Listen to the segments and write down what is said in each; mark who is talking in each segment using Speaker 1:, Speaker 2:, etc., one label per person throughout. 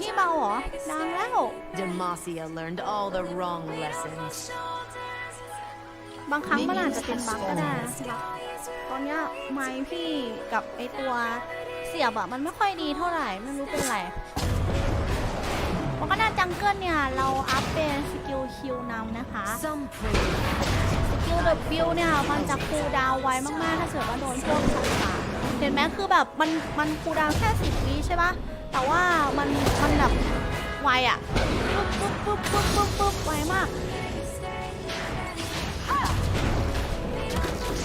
Speaker 1: พี่เบาเหรอ ดังแล้ว
Speaker 2: Demacia learned all the wrong lessons.
Speaker 1: บางครั้งมันอาจจะเป็นบั๊กก็ได้นะตอนเนี้ยไม้พี่กับไอตัวเสียบอะมันไม่ค่อยดีเท่าไหร่ไม่รู้เป็นไรเพราะก็น่าจังเกิลเนี่ย เราอัพเป็นสกิลคิวนำนะคะ
Speaker 2: Some pray
Speaker 1: สกิลเดบิวเนี่ยมันจะคูลดาวน์ไวมากๆ ถ้าเกิดว่าโดนพวกสัตว์ป่าเห็นไหมคือแบบมันมันคูลดาวน์แค่สิบวิใช่ปะ แต่ว่ามันมันแบบไวอะปุ๊บปุ๊บปุ๊บปุ๊บปุ๊บปุ๊บไวมาก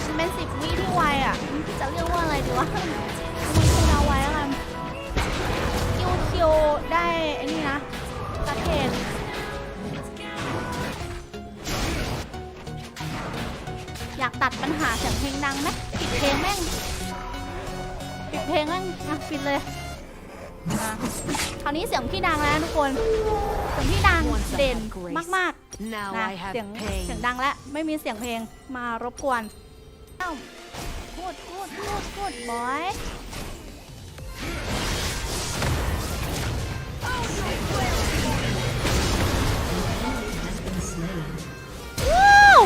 Speaker 1: มันเป็นสิบวิที่ไวอะจะเรียกว่าอะไรดีวะมันคูลดาวไวแล้วกันคิวคิวได้ไอ้นี่นะกระเทนอยากตัดปัญหาเสียงเพลงดังไหมปิดเพลงแม่งปิดเพลงแม่งอะปิดเลย อะคราวนี้เสียงพี่ดังแล้วนะทุกคน เสียงพี่ดังเด่นมากๆ
Speaker 2: Now
Speaker 1: นะ
Speaker 2: I have
Speaker 1: เสียง
Speaker 2: pain.
Speaker 1: เสียงดังแล้วไม่มีเสียงเพลงมารบกวนเอ้าพูดพูดพูดพูดบอยว้าว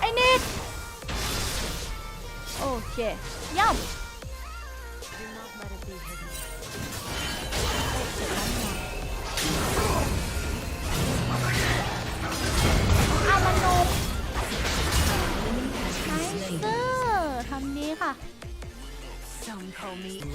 Speaker 1: ไอ้นิดโอเค
Speaker 2: Some call me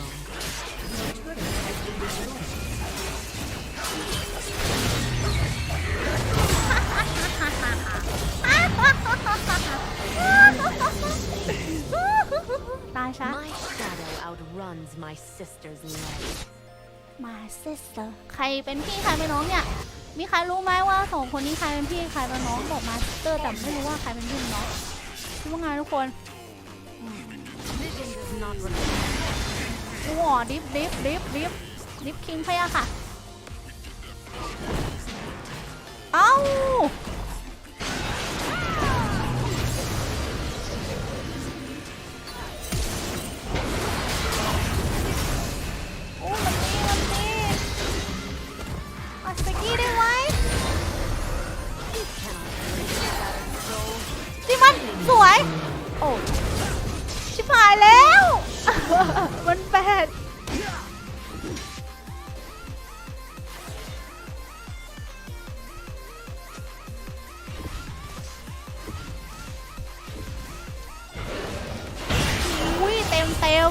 Speaker 1: ตายช้า
Speaker 2: My shadow outruns my sister's light.
Speaker 1: มาเซสเตอร์ใครเป็นพี่ใครเป็นน้องเนี่ย มีใครรู้ไหมว่าสองคนนี้ใครเป็นพี่ใครเป็นน้องบอกมาสเตอร์แต่ไม่รู้ว่าใครเป็นพี่เป็นน้องคิดว่าไงทุกคน
Speaker 2: Vision does not require
Speaker 1: ดูหัวดิฟดิฟดิฟดิฟดิฟคิงพะยะค่ะ เอ้า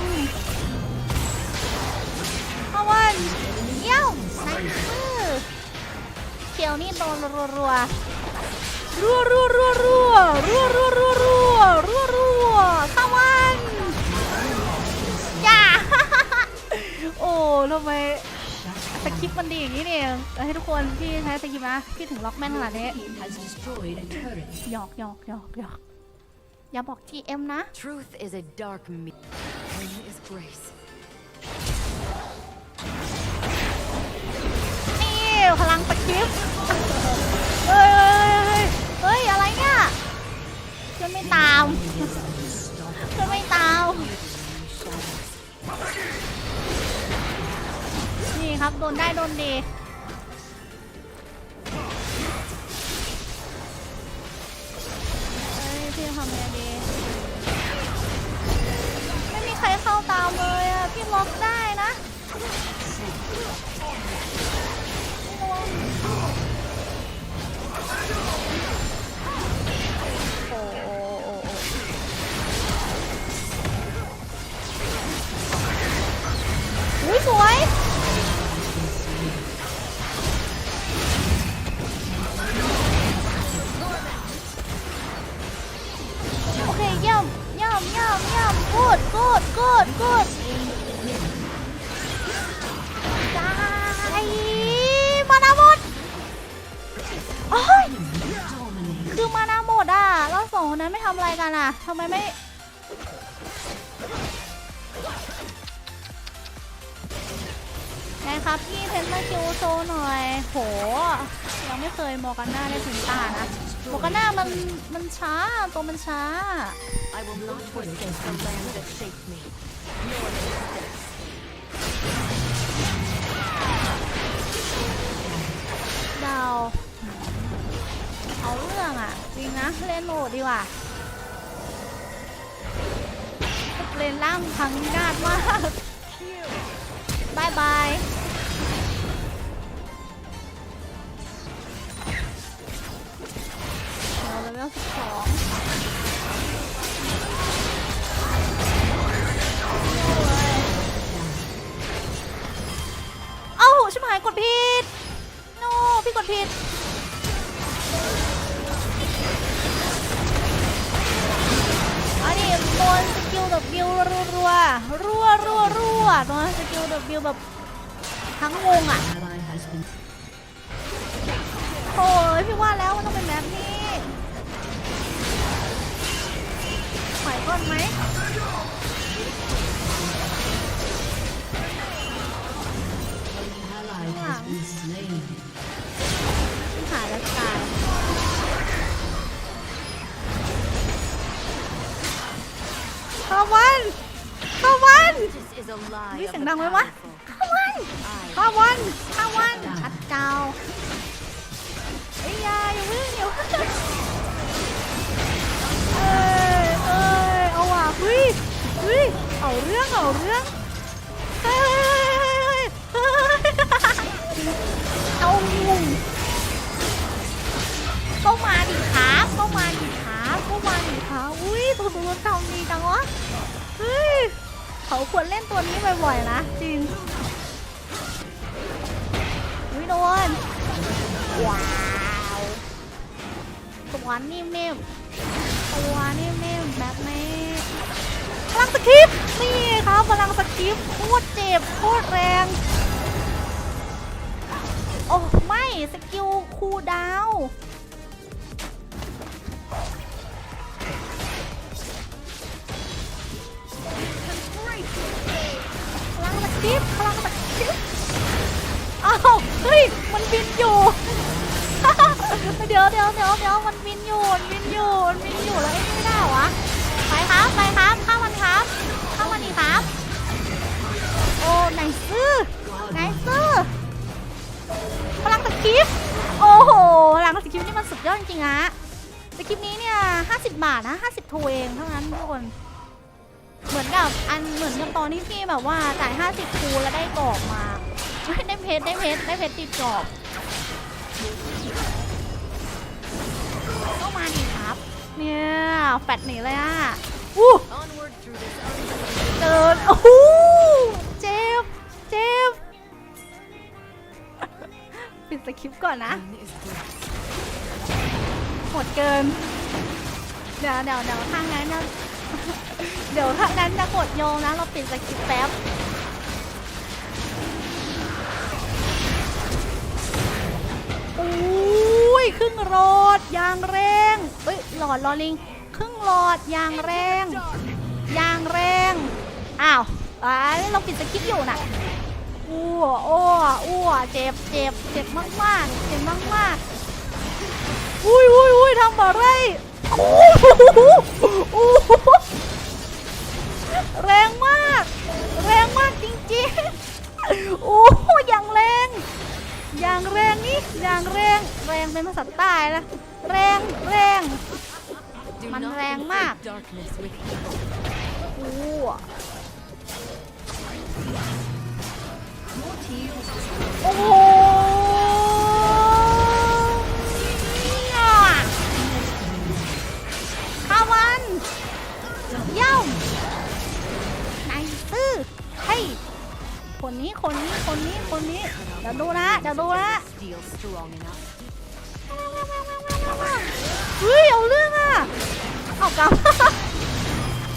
Speaker 1: ม เพราะว่าเยี่ยมนักมือเขียวนี่โดนรัวรัวรัวรัวรัวรัวรัวรัวรัวรัวรัวรัวเข้าวันอย่าโอ้ทำไมสคริปมันดีอย่างนี้เนี่ยให้ทุกคนพี่ใช้สคริปนะพี่ถึงล็อกแม่นขนาดนี้หยอกหยอกหยอกหยอก อย่าบอก GM นะ
Speaker 2: Truth is a dark me. Pain is grace.
Speaker 1: นี่พลังสคริปต์เฮ้ยเฮ้ยเฮ้ยเฮ้ยอะไรเนี่ยเพื่อนไม่ตามเพื่อนไม่ตาม นี่ครับ โดนได้โดนดี พี่ทำไงดี ไม่มีใครเข้าตามเลยอะ พี่ล็อกได้นะ กูดกูดกูดกูดได้มานาหมดโอ้ยคือมานาหมดอะแล้วสองคนนั้นไม่ทำอะไรกันอะทำไมไม่ไงครับพี่เพนมาคิวโซหน่อย โห ยังไม่เคยมอกันหน้าได้ถึงตานะ โมกาน้ามันมันช้าตัวมันช้า
Speaker 2: I ดาวเอาเรื่องอะ จริงนะ
Speaker 1: เล่นโหมดดีกว่าเล่นล่างพังพิาดมากบายบาย เลเวลสิบสองเอ้าชิบหายกดผิดโนพี่กดผิดอันนี้โดนสกิลแบบบิวรัวรัวรัวรัวรัวโดนสกิลแบบบิวแบบทั้งวงอะโอ้ยพี่ว่าแล้วมันต้องเป็นแบบนี้ ไหวก่อนไหม
Speaker 3: ally has been slain.
Speaker 1: หาแล้วตายเข้าวันเข้าวันนี่เสียงดังไหมวะเข้าวันเข้าวันเข้าวันชัดเจ้า ตัวตัวทำดีจังวะเฮ้ยเขาควรเล่นตัวนี้บ่อยๆนะจริงอุ้ยโดนว้าวตัวนิ่มๆตัวนิ่มๆแบบนี้พลังสกิปนี่ครับพลังสกิปโคตรเจ็บโคตรแรงโอ้ไม่สกิลคูดาว พลังสกิปพลังสกิปอ้าวเฮ้ยมันบินอยู่ เดี๋ยวเดี๋ยวเดี๋ยวเดี๋ยวมันบินอยู่มันบินอยู่มันบินอยู่แล้วไอ้นี่ไม่ได้เหรอวะไปครับไปครับข้ามมันครับข้ามมันดีครับ โอ้ไหนซื้อไหนซื้อพลังสกิปโอ้โหพลังสกิปนี่มันสุดยอดจริงๆอะสกิปนี้เนี่ย50 บาทนะ50ทูเองเท่านั้นทุกคน มือนกับอันเหมือนกับตอนที่พี่แบบว่าจ่าย 50ทูแล้วได้กรอบมา ได้เพชรได้เพชรได้เพชรติดกรอบก็มาดีครับ เนี่ยแฟดหนีเลยอะอู้เดินโอ้โหเจ็บเจ็บปิดสคริปต์ก่อนนะ
Speaker 2: unknown is grace.
Speaker 1: โหดเกิน เดี๋ยวเดี๋ยวเดี๋ยวถ้างั้นจะ เดี๋ยวถ้างั้นจะกดโยงนะ เราปิดสคริปแป๊บอุ้ยครึ่งหลอดยางแรงเอ้ยหลอดลอลิงครึ่งหลอดยางแรงยางแรงอ้าวอ่าเราปิดสคริปอยู่น่ะอ้วอ้วอ้วเจ็บเจ็บเจ็บมากมากเจ็บมากมากอุ้ยอุ้ยอุ้ยทำอะไรโอ้โหโอ้โห โอ้โหอย่างแรง อย่างแรงนี่อย่างแรง แรงเป็นภาษาใต้นะ แรงแรง มั
Speaker 2: น
Speaker 1: แรงมากโอ้โอ้ คนนี้คนนี้คนนี้คนนี้เดี๋ยวดูนะเดี๋ยวดูนะเฮ้ยเอาเรื่องอะเอากลับ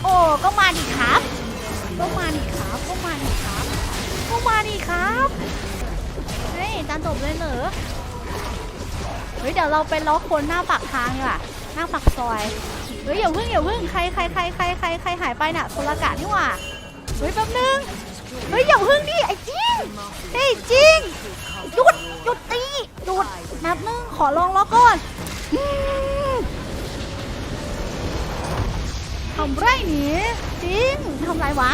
Speaker 1: โอ้ก็มาดิครับก็มาดิครับก็มาดิครับก็มาดิครับเฮ้ยจานจบเลยเหรอเฮ้ยเดี๋ยวเราไปล็อกคนหน้าปากทางดีกว่าหน้าปากซอยเฮ้ยอย่าเพิ่งอย่าเพิ่งใครใครใครใครใครใครหายไปน่ะโซลากะนี่หว่าเฮ้ยแป๊บนึง เฮ้ยอย่าพึ่งดิไอ้จริงเฮ้ยจริงหยุดหยุดตีหยุดแป๊บนึงขอลองล็อกก่อนทำไรหนีจริงทำไรวะ